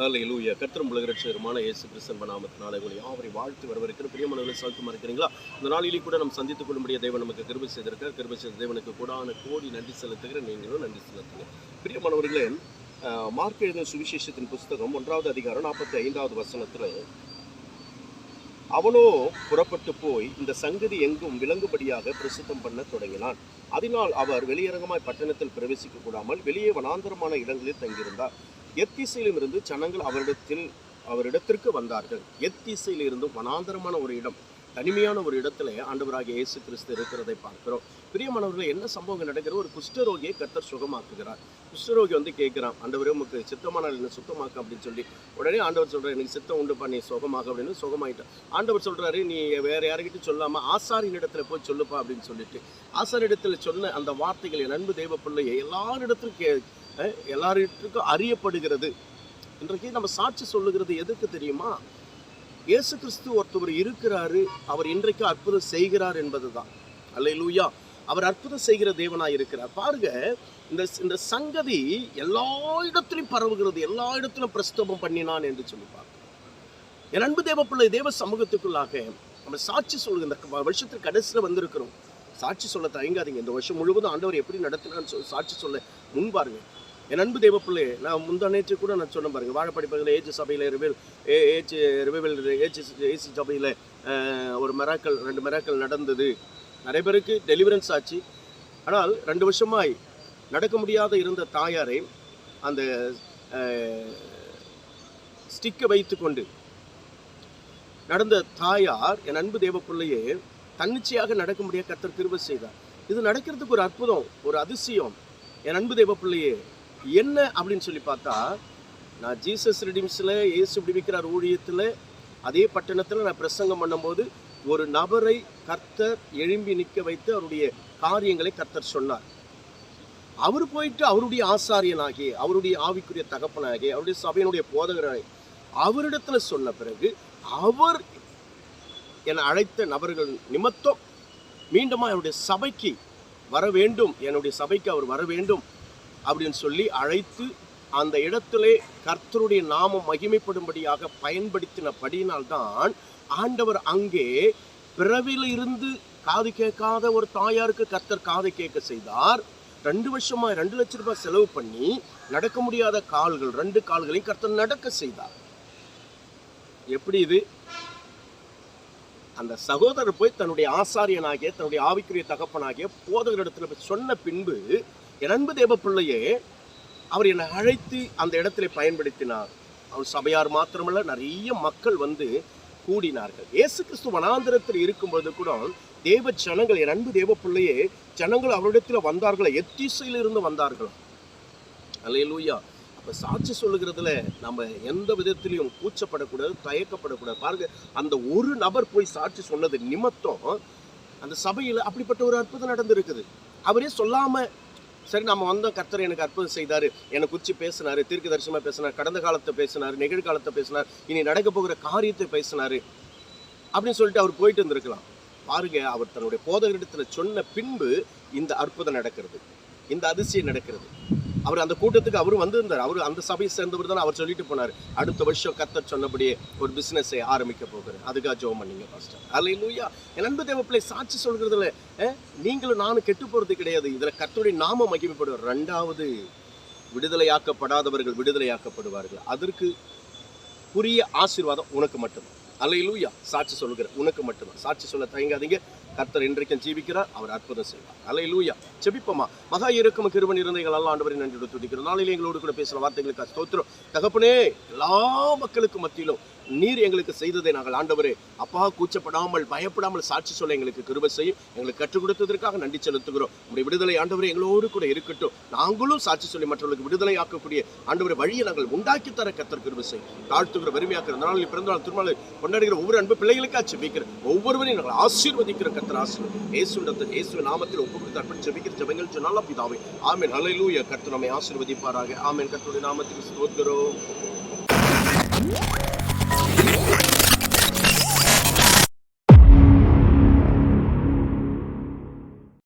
ஹalleluya கத்திரம் உலகரட்சகருமான இயேசு கிறிஸ்தன் நாமத்தினாலே உங்களை யாவரை வாழ்த்து வரவிருக்கிற பிரியமானவர்களை சௌக்கியமா இருக்கிறீங்களா இந்த நாளிலே கூட நம்ம சந்தித்துக் கொள்ளும்படிய தேவன் நமக்கு கிருபை செய்திருக்கார் கிருபை செய்த தேவனுக்கு கூடான கோடி நன்றி செலுத்துகிற நீங்களும் நன்றி செலுத்துங்க. பிரியமானவர்களே மார்க் எழுதின சுவிசேஷத்தின் புஸ்தகம் ஒன்றாவது அதிகாரம் நாற்பத்தி ஐந்தாவது வசனத்தில் அவனோ புறப்பட்டு போய் இந்த சங்கதி எங்கும் விலங்குபடியாக பிரசித்தம் பண்ண தொடங்கினான். அதனால் அவர் வெளியரங்கமாய் பட்டணத்தில் பிரவேசிக்க கூடாமல் வெளியே வனாந்தரமான இடங்களில் தங்கியிருந்தார். எத்திசையிலும் இருந்து ஜனங்கள் அவரிடத்தில் அவரிடத்திற்கு வந்தார்கள். எத்திசையில் இருந்து வனாந்தரமான ஒரு இடம் தனிமையான ஒரு இடத்துல ஆண்டவராகிய இயேசு கிறிஸ்து இருக்கிறதை பார்க்கிறோம். பிரியமானவர்கள் என்ன சம்பவங்கள் நடக்கிற ஒரு குஷ்டரோகியை கர்த்தர் சுகமாக்குகிறார். குஷ்டரோகி வந்து கேட்கிறான் ஆண்டவரே உமக்கு சித்தமான என்ன சுத்தமாக்க அப்படின்னு சொல்லி. உடனே ஆண்டவர் சொல்கிறார் எனக்கு சித்தம் உண்டு பண்ணி சுகமாக அப்படின்னு சுகமாயிட்டான் ஆண்டவர் சொல்கிறாரு நீ வேற யாருக்கிட்ட சொல்லாமல் ஆசாரின் இடத்துல போய் சொல்லுப்பா அப்படின்னு சொல்லிட்டு. ஆசாரி இடத்துல சொன்ன அந்த வார்த்தைகள் என் அன்பு தெய்வ பிள்ளையை எல்லாரிடத்திலும் கே எல்லாருக்கும் அறியப்படுகிறது. இன்றைக்கு நம்ம சாட்சி சொல்லுகிறது எதுக்கு தெரியுமா? இயேசு கிறிஸ்து ஒருத்தவர் இருக்கிறாரு அவர் இன்றைக்கு அற்புதம் செய்கிறார் என்பதுதான். அல்லேலூயா. அவர் அற்புதம் செய்கிற தேவனாக இருக்கிறார். பாருங்க இந்த இந்த சங்கதி எல்லா இடத்திலும் பரவுகிறது எல்லா இடத்திலும் பிரஸ்தோபம் பண்ணினான் என்று சொல்லி பார்க்கிறோம். என் அன்பு தேவ பிள்ளை தேவ சமூகத்துக்குள்ளாக நம்ம சாட்சி சொல்லுங்க இந்த வருஷத்துக்கு கடைசியில் வந்திருக்கிறோம். சாட்சி சொல்ல தயங்காதீங்க. இந்த வருஷம் முழுவதும் ஆண்டவர் எப்படி நடத்தினான்னு சொல்லி சாட்சி சொல்ல முன் பாருங்க. என் அன்பு தேவ நான் முந்தா நேற்று கூட நான் சொன்ன பாருங்க வாழப்படி பகுதியில் ஏஜ் சபையில் ரிவில் ஏ ஏஜ் ரிவில் ஏஜ் ஏசி சபையில் ஒரு மெராக்கள் ரெண்டு மெராக்கள் நடந்தது. நிறைய பேருக்கு டெலிவரன்ஸ் ஆச்சு. ஆனால் ரெண்டு வருஷமாய் நடக்க முடியாத இருந்த தாயாரை அந்த ஸ்டிக்கை வைத்துக்கொண்டு நடந்த தாயார் என் அன்பு தேவப்பிள்ளையே தன்னிச்சையாக நடக்க முடியாத கத்தர் கிருபை செய்தார். இது நடக்கிறதுக்கு ஒரு அற்புதம் ஒரு அதிசயம். என் அன்பு தேவப்பிள்ளையே என்ன அப்படின்னு சொல்லி பார்த்தா நான் ஜீசஸ் ரிடிம்ஸில் ஏசு விடுவிக்கிறார் ஊழியத்தில் அதே பட்டணத்தில் நான் பிரசங்கம் பண்ணும்போது ஒரு நபரை கர்த்தர் எழும்பி நிற்க வைத்து அவருடைய காரியங்களை கர்த்தர் சொன்னார். அவர் போயிட்டு அவருடைய ஆசாரியனாகி அவருடைய ஆவிக்குரிய தகப்பனாகி அவருடைய சபையினுடைய போதகராகி அவரிடத்துல சொன்ன பிறகு அவர் என அழைத்த நபர்கள் நிமித்தம் மீண்டுமா அவருடைய சபைக்கு வர வேண்டும் என்னுடைய சபைக்கு அவர் வர வேண்டும் அப்படின்னு சொல்லி அழைத்து அந்த இடத்திலே கர்த்தருடைய நாமம் மகிமைப்படும்படியாக பயன்படுத்தினபடியினால்தான் ஆண்டவர் அங்கே பிறவில இருந்து காது கேட்காத ஒரு தாயாருக்கு கர்த்தர் காது கேட்க செய்தார். ரெண்டு வருஷமா ரெண்டு லட்சம் ரூபாய் செலவு பண்ணி நடக்க முடியாத கால்கள் ரெண்டு கால்களையும் கர்த்தர் நடக்க செய்தார். எப்படி இது? அந்த சகோதரர் போய் தன்னுடைய ஆசாரியனாகிய தன்னுடைய ஆவிக்குரிய தகப்பனாகிய போதகரிடத்தில் போய் சொன்ன பின்பு என் அன்பு தேவ பிள்ளையே அவர் என்னை அழைத்து அந்த இடத்துல பயன்படுத்தினார். அவர் சபையார் மாத்திரமல்ல நிறைய மக்கள் வந்து கூடினார்கள். இயேசு கிறிஸ்து வனாந்திரத்தில் இருக்கும்போது கூட தேவ ஜனங்கள் என் அன்பு தேவ பிள்ளையே ஜனங்கள் அவரிடத்துல வந்தார்களா எத்திசையிலிருந்து வந்தார்களா. அல்லேலூயா. அப்போ சாட்சி சொல்லுகிறதுல நம்ம எந்த விதத்திலையும் கூச்சப்படக்கூடாது தயக்கப்படக்கூடாது. பாருங்க அந்த ஒரு நபர் போய் சாட்சி சொன்னது நிமித்தம் அந்த சபையில் அப்படிப்பட்ட ஒரு அற்புதம் நடந்திருக்குது. அவரே சொல்லாமல் சரி நம்ம வந்தோம். கர்த்தர் எனக்கு அற்புதம் செய்தார். என்னை குறித்து பேசினார். தீர்க்க தரிசனமாக பேசினார். கடந்த காலத்தை பேசினார். நிகழ்காலத்தை பேசினார். இனி நடக்க போகிற காரியத்தை பேசினாரு. அப்படின்னு சொல்லிட்டு அவர் போயிட்டு இருந்திருக்கலாம் பாருங்க அவர் தன்னுடைய போதகரிடத்தில் சொன்ன பின்பு இந்த அற்புதம் நடக்கிறது. இந்த அதிசயம் நடக்கிறது. அவர் அந்த கூட்டத்துக்கு அவரும் வந்திருந்தார். அவர் அந்த சபையை சேர்ந்தவர் தான் அவர் சொல்லிட்டு போனார். அடுத்த வருஷம் கர்த்தர் சொன்னபடியே ஒரு பிசினஸை ஆரம்பிக்க போகிறார். அதுக்காக ஜோம் பண்ணிங்க பாஸ்டர் அல்லேலூயா என் அன்பு தேவப்பிள்ளை சாட்சி சொல்கிறதுல நீங்களும் நானும் கெட்டு போறது கிடையாது. இதில் கர்த்தருடைய நாம மகிமைப்படுவார். ரெண்டாவது விடுதலையாக்கப்படாதவர்கள் விடுதலையாக்கப்படுவார்கள். அதற்கு புரிய ஆசீர்வாதம் உனக்கு மட்டும்தான். அல்லேலூயா சாட்சி சொல்லுகிற உனக்கு மட்டும்தான். சாட்சி சொல்ல தயங்காதீங்க. கர்த்தர் இன்றைக்கும் ஜீவிக்கிறார் அவர் அற்புதம் செய்வார். லூயா செபிப்போமா மகா இருக்கும் கிருவன் இருந்தைகள் எல்லாம் ஆண்டவரை நன்றி துதிக்கிறோம். நாளில் எங்களோடு கூட பேசுகிற வார்த்தைகளுக்கு ஸ்தோத்திரம். தகப்பனே எல்லா மக்களுக்கு மத்தியிலும் நீர் எங்களுக்கு செய்ததை நாங்கள் ஆண்டவரே அப்பா கூச்சப்படாமல் பயப்படாமல் சாட்சி சொல்ல எங்களுக்கு கிருபை செய்யும். எங்களுக்கு கற்றுக் கொடுத்ததற்காக நன்றி செலுத்துகிறோம். உங்களுடைய விடுதலை ஆண்டவரே எங்களோடு கூட இருக்கட்டும். நாங்களும் சாட்சி சொல்லி மற்றவர்களுக்கு விடுதலை ஆக்கக்கூடிய ஆண்டவரை வழியை நாங்கள் உண்டாக்கி தர கத்தர் கிருபை செய்யும். தாழ்த்துகிற வறுமையாக்கிற நாளில் பிறந்த நாள் திருமணம் கொண்டாடுகிற ஒவ்வொரு அன்பு பிள்ளைகளுக்காச்சு வைக்கிற ஒவ்வொருவரையும் நாங்கள் ஆசீர்வதிக்கிற கத்தர் ஆசீர்வதி இயேசு இயேசு நாமத்தில் ஒப்பு கொடுத்து அர்ப்பணி ஜெபிக்கிற ஜெபங்கள் சொன்னால பிதாவே. ஆமென். ஹalleluya கர்த்தர் நம்மை ஆசீர்வதிப்பாராக. ஆமென். கர்த்தருடைய நாமத்தில் ஸ்தோத்திரம்.